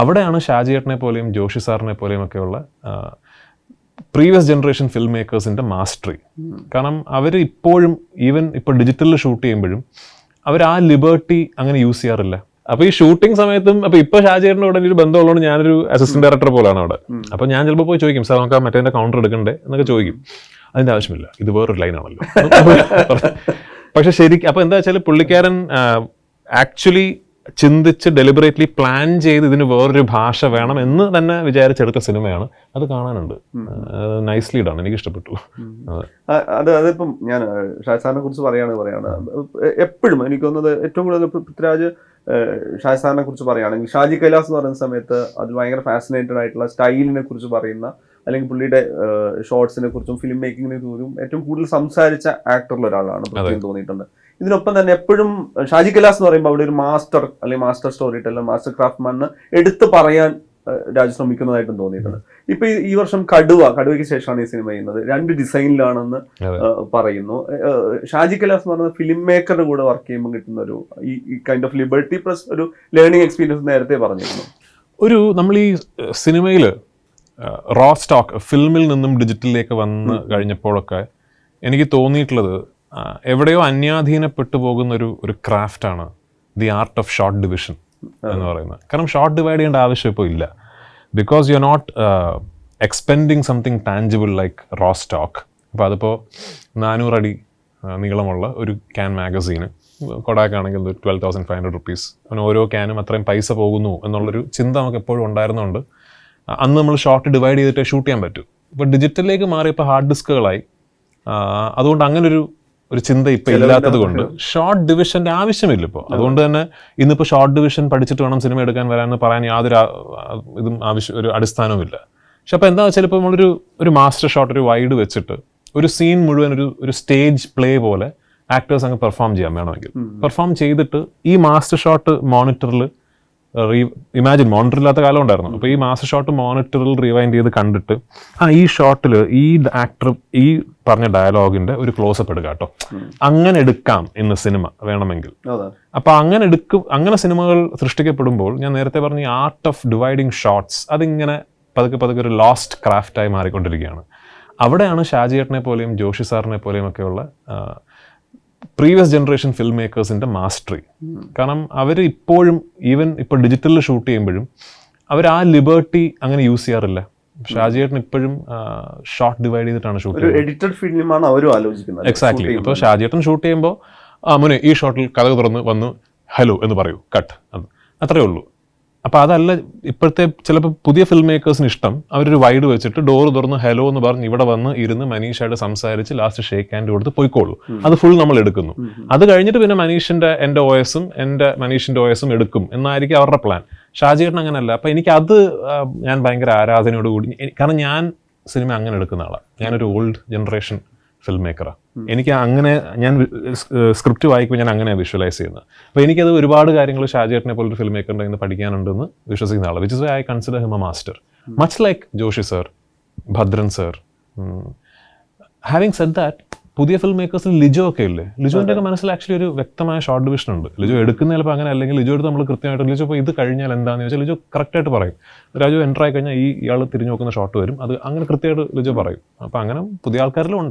അവിടെയാണ് ഷാജിയേട്ടനെ പോലെയും ജോഷി സാറിനെ പോലെയും ഒക്കെയുള്ള പ്രീവിയസ് ജനറേഷൻ ഫിലിം മേക്കേഴ്സിന്റെ മാസ്റ്ററി കാരണം അവർ ഇപ്പോഴും ഈവൻ ഇപ്പോൾ ഡിജിറ്റലിൽ ഷൂട്ട് ചെയ്യുമ്പോഴും അവർ ആ ലിബർട്ടി അങ്ങനെ യൂസ് ചെയ്യാറില്ല. അപ്പോൾ ഈ ഷൂട്ടിംഗ് സമയത്തും അപ്പൊ ഇപ്പൊ ഷാജിയേട്ടന്റെ കൂടെ ഒരു ബന്ധമുള്ളതുകൊണ്ട് ഞാനൊരു അസിസ്റ്റന്റ് ഡയറക്ടർ പോലാണ് അവിടെ. അപ്പോൾ ഞാൻ ചിലപ്പോൾ പോയി ചോദിക്കും സാർ നമുക്ക് ആ മറ്റേ കൗണ്ടർ എടുക്കണ്ടേ? എന്നൊക്കെ ചോദിക്കും. അതിന്റെ ആവശ്യമില്ല. ഇത് വേറൊരു ലൈനാണല്ലോ പക്ഷെ ശരിക്കും അപ്പോൾ എന്താ വെച്ചാൽ പുള്ളിക്കാരൻ ആക്ച്വലി ചിന്തിച്ച് ഡെലിബറേറ്റ്ലി പ്ലാൻ ചെയ്ത് ഇതിന് വേറൊരു ഭാഷ വേണം എന്ന് തന്നെ വിചാരിച്ചെടുത്ത സിനിമയാണ്. അത് കാണാനുണ്ട്. നൈസ്ലി ഇടാണ് എനിക്ക് ഇഷ്ടപ്പെട്ടു അത്. അതിപ്പം ഞാൻ ഷാജ്സാറിനെ കുറിച്ച് പറയുകയാണെങ്കിൽ പറയാണ്. എപ്പോഴും എനിക്ക് തോന്നുന്നത് ഏറ്റവും കൂടുതൽ പൃഥ്വിരാജ് ഏഹ്, കുറിച്ച് പറയുകയാണെങ്കിൽ ഷാജി കൈലാസ് എന്ന് പറയുന്ന സമയത്ത് അത് ഭയങ്കര ഫാസിനേറ്റഡ് ആയിട്ടുള്ള സ്റ്റൈലിനെ കുറിച്ച് പറയുന്ന അല്ലെങ്കിൽ പുള്ളിയുടെ ഷോർട്സിനെ കുറിച്ചും ഫിലിം മേക്കിങ്ങിനെ കുറിച്ചും ഏറ്റവും കൂടുതൽ സംസാരിച്ച ആക്ടറിൽ ഒരാളാണ് തോന്നിയിട്ടുണ്ട്. ഇതിനൊപ്പം തന്നെ എപ്പോഴും ഷാജി കലാസ് എന്ന് പറയുമ്പോൾ അവിടെ ഒരു മാസ്റ്റർ അല്ലെങ്കിൽ master story teller master craftsman എടുത്ത് പറയാൻ രാജ് ശ്രമിക്കുന്നതായിട്ടും തോന്നിയിട്ടുണ്ട്. ഇപ്പൊ ഈ- വർഷം കടുവ കടുവയ്ക്ക് ശേഷമാണ് ഈ സിനിമ ചെയ്യുന്നത്. രണ്ട് ഡിസൈനിലാണെന്ന്. പറയുന്നു. ഷാജി കലാസ് എന്ന് പറയുന്നത് ഫിലിം മേക്കറുടെ കൂടെ വർക്ക് ചെയ്യുമ്പോൾ കിട്ടുന്ന ഒരു ഈ ഈ കൈൻഡ് ഓഫ് ലിബർട്ടി പ്ലസ് ഒരു ലേണിംഗ് എക്സ്പീരിയൻസ് നേരത്തെ പറഞ്ഞിരുന്നു. ഒരു നമ്മൾ ഈ സിനിമയിൽ റോ സ്റ്റോക്ക് ഫിലിമിൽ നിന്നും ഡിജിറ്റലിലേക്ക് വന്ന് കഴിഞ്ഞപ്പോഴൊക്കെ എനിക്ക് തോന്നിയിട്ടുള്ളത് എവിടെയോ അന്യാധീനപ്പെട്ടു പോകുന്ന ഒരു ഒരു ക്രാഫ്റ്റാണ് the art of shot division എന്ന് പറയുന്നത്. കാരണം ഷോർട്ട് ഡിവൈഡ് ചെയ്യേണ്ട ആവശ്യം ഇപ്പോൾ ഇല്ല. Because you are not expending something tangible like raw stock അപ്പോൾ അതിപ്പോൾ നാനൂറടി നീളമുള്ള ഒരു ക്യാൻ മാഗസീന് കൊടാക്കാണെങ്കിൽ ആണെങ്കിൽ twelve thousand five hundred rupees അങ്ങനെ ഓരോ ക്യാനും അത്രയും പൈസ പോകുന്നു എന്നുള്ളൊരു ചിന്ത നമുക്ക് എപ്പോഴും ഉണ്ടായിരുന്നതുകൊണ്ട് ആ, അന്ന് നമ്മൾ ഷോർട്ട് ഡിവൈഡ് ചെയ്തിട്ട് ഷൂട്ട് ചെയ്യാൻ പറ്റും. ഇപ്പോൾ ഡിജിറ്റലിലേക്ക് മാറിയപ്പോൾ ഹാർഡ് ഡിസ്കുകളായി അതുകൊണ്ട് അങ്ങനൊരു ഒരു ചിന്ത ഇപ്പം ഇല്ലാത്തത് കൊണ്ട്. ഷോർട്ട് ഡിവിഷന്റെ ആവശ്യമില്ല ഇപ്പോൾ അതുകൊണ്ട് തന്നെ ഇന്നിപ്പോൾ ഷോർട്ട് ഡിവിഷൻ പഠിച്ചിട്ട് വേണം സിനിമ എടുക്കാൻ വരാമെന്ന് പറയാൻ യാതൊരു ഇതും ആവശ്യം ഒരു അടിസ്ഥാനവുമില്ല പക്ഷെ അപ്പോൾ എന്താ വെച്ചാൽ ഇപ്പോൾ നമ്മളൊരു ഒരു മാസ്റ്റർ ഷോട്ട് ഒരു വൈഡ് വെച്ചിട്ട് ഒരു സീൻ മുഴുവൻ ഒരു ഒരു സ്റ്റേജ് പ്ലേ പോലെ ആക്ടേഴ്സ് അങ്ങ് പെർഫോം ചെയ്യാൻ വേണമെങ്കിൽ. പെർഫോം ചെയ്തിട്ട് ഈ മാസ്റ്റർ ഷോട്ട് മോണിറ്ററിൽ ഇമാജിൻ മോണിറ്റർ ഇല്ലാത്ത കാലം ഉണ്ടായിരുന്നു. അപ്പോൾ ഈ മാസ്റ്റർ ഷോട്ട് മോണിറ്ററിൽ റിവൈൻഡ് ചെയ്ത് കണ്ടിട്ട് ആ ഈ ഷോട്ടിൽ ഈ ആക്ടർ ഈ പറഞ്ഞ ഡയലോഗിന്റെ ഒരു ക്ലോസപ്പ് എടുക്കാം കേട്ടോ. അങ്ങനെ എടുക്കാം ഇന്ന് സിനിമ വേണമെങ്കിൽ. അപ്പോൾ അപ്പൊ അങ്ങനെ എടുക്കും അങ്ങനെ സിനിമകൾ സൃഷ്ടിക്കപ്പെടുമ്പോൾ ഞാൻ നേരത്തെ പറഞ്ഞ ആർട്ട് ഓഫ് ഡിവൈഡിങ് ഷോട്ട്സ് അതിങ്ങനെ പതുക്കെ പതുക്കെ ഒരു ലോസ്റ്റ് ക്രാഫ്റ്റായി മാറിക്കൊണ്ടിരിക്കുകയാണ്. അവിടെയാണ് ഷാജിയേട്ടനെ പോലെയും ജോഷി സാറിനെ പോലെയും ഒക്കെയുള്ള പ്രീവിയസ് ജനറേഷൻ ഫിലിം മേക്കേഴ്സിന്റെ മാസ്റ്ററി കാരണം അവർ ഇപ്പോഴും ഈവൻ ഇപ്പോൾ ഡിജിറ്റലിൽ ഷൂട്ട് ചെയ്യുമ്പോഴും അവർ ആ ലിബർട്ടി അങ്ങനെ യൂസ് ചെയ്യാറില്ല. ഷാജിയേട്ടൻ ഇപ്പോഴും ഷോർട്ട് ഡിവൈഡ് ചെയ്തിട്ടാണ് ഷൂട്ട് ചെയ്യുന്നത്. എഡിറ്റഡ് ഫിലിമാണ് അവരും ആലോചിക്കുന്നത്. എക്സാക്ട്ലി ഇപ്പോൾ ഷാജിയേട്ടൻ ഷൂട്ട് ചെയ്യുമ്പോൾ ആ മുനെ ഈ ഷോട്ടിൽ കഥ തുറന്ന് വന്നു ഹലോ എന്ന് പറയൂ. കട്ട് അത്. അത്രയേ ഉള്ളൂ. അപ്പോൾ അതല്ല ഇപ്പോഴത്തെ ചിലപ്പോൾ പുതിയ ഫിലിം മേക്കേഴ്സിന് ഇഷ്ടം. അവരൊരു വൈഡ് വെച്ചിട്ട് ഡോർ തുറന്ന് ഹലോ എന്ന് പറഞ്ഞ് ഇവിടെ വന്ന് ഇരുന്ന് മനീഷായിട്ട് സംസാരിച്ച് ലാസ്റ്റ് ഷേക്ക് ഹാൻഡ് കൊടുത്ത് പോയിക്കോളൂ. അത് ഫുൾ നമ്മൾ എടുക്കുന്നു. അത് കഴിഞ്ഞിട്ട് പിന്നെ മനീഷിന്റെ എന്റെ ഒ എസും എന്റെ മനീഷിന്റെ ഒ എസും എടുക്കും. എന്നായിരിക്കും അവരുടെ പ്ലാൻ ഷാജിയേട്ടൻ അങ്ങനല്ല. അപ്പം എനിക്ക് അത് ഞാൻ ഭയങ്കര ആരാധനയോട് കൂടി കാരണം ഞാൻ സിനിമ അങ്ങനെ എടുക്കുന്ന ആളാണ് ഞാനൊരു ഓൾഡ് ജനറേഷൻ ഫിൽം മേക്കറാണ് എനിക്ക് അങ്ങനെ ഞാൻ സ്ക്രിപ്റ്റ് വായിക്കുമ്പോൾ ഞാൻ അങ്ങനെ വിഷ്വലൈസ് ചെയ്യുന്നത് അപ്പോൾ എനിക്കത് ഒരുപാട് കാര്യങ്ങൾ ഷാജിയേട്ടനെ പോലൊരു ഫിലിം മേക്കറിന്റെ ഇന്ന് പഠിക്കാനുണ്ടെന്ന് വിശ്വസിക്കുന്ന ആളാണ് which is I consider him a master much like Joshi sir Bhadran sir having said that പുതിയ ഫിലിം മേക്കേഴ്സിൽ ലിജോ ഒക്കെ ഇല്ലേ? ലിജോന്റെ ഒക്കെ മനസ്സിൽ ആക്ച്വലി ഒരു വ്യക്തമായ ഷോർട്ട് ഡിവിഷൻ ഉണ്ട്. ലിജോ എടുക്കുന്ന ചിലപ്പോൾ അങ്ങനെ അല്ലെങ്കിൽ ലിജോ എടുത്ത് നമ്മൾ കൃത്യമായിട്ട് ലിജോ ഇപ്പോൾ ഇത് കഴിഞ്ഞാൽ എന്താണെന്ന് ചോദിച്ചാൽ ലിജോ കറക്റ്റായിട്ട് പറയും. രാജു എന്റർ ആയി കഴിഞ്ഞാൽ ഈ ഇയാൾ തിരിഞ്ഞു നോക്കുന്ന ഷോട്ട് വരും. അത് അങ്ങനെ കൃത്യമായിട്ട് ലിജോ പറയും. അപ്പോൾ അങ്ങനെ പുതിയ ആൾക്കാരിലും ഉണ്ട്.